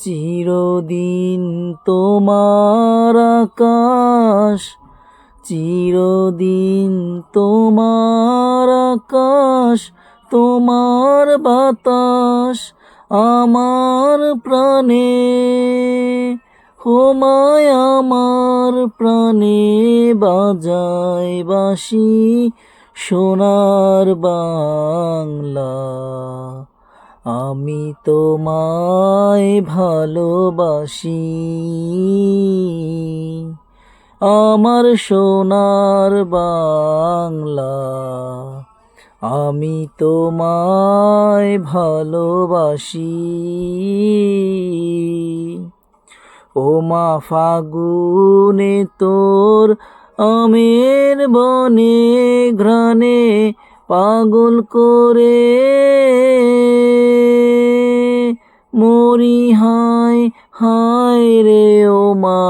চিরদিন তোমার আকাশ, চিরদিন তোমার আকাশ, তোমার বাতাস আমার প্রাণে। হোমায় আমার প্রাণে বাজায় বাসি সোনার বাংলা। আমি তোমায় ভালোবাসি। আমার সোনার বাংলা, আমি তোমায় ভালোবাসি। ও মা ফাগুনে তোর আমের বনে, ঘ্রাণে পাগল করে মরি হায় হায় রে ও মা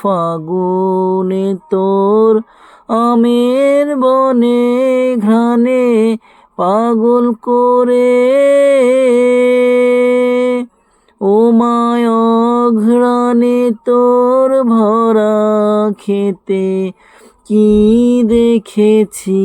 ফাগুনে তোর আমের বনে ঘ্রাণে পাগল করে ও মায় ঘ্রাণে তোর ভরা খেতে কি দেখেছি?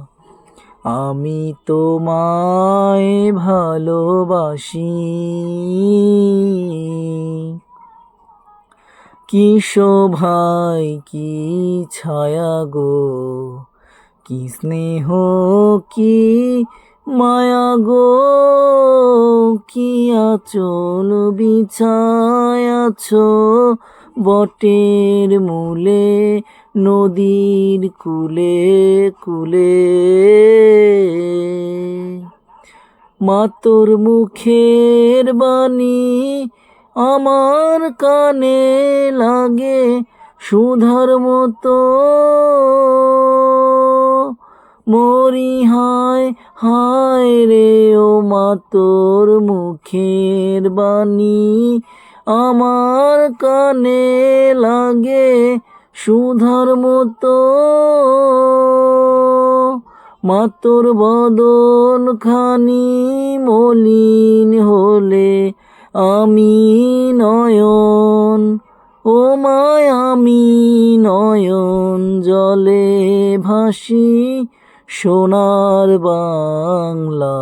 আমি তোমায় ভালোবাসি। কি শোভাই কি ছায়া গো, কি স্নেহ, কি মায়া গো, কি আচল বিছায়াছ বটের মূলে, নদীর কুলে কুলে। মাতর মুখের বাণী আমার কানে লাগে সুধার মতো। মরি হায় হায় রে ও মাতর মুখের বাণী আমার কানে লাগে সুধার মতো। মাতর বদন খানি মলিন হলে আমি নয়ন, ও মায় আমি নয়ন জলে ভাসি সোনার বাংলা।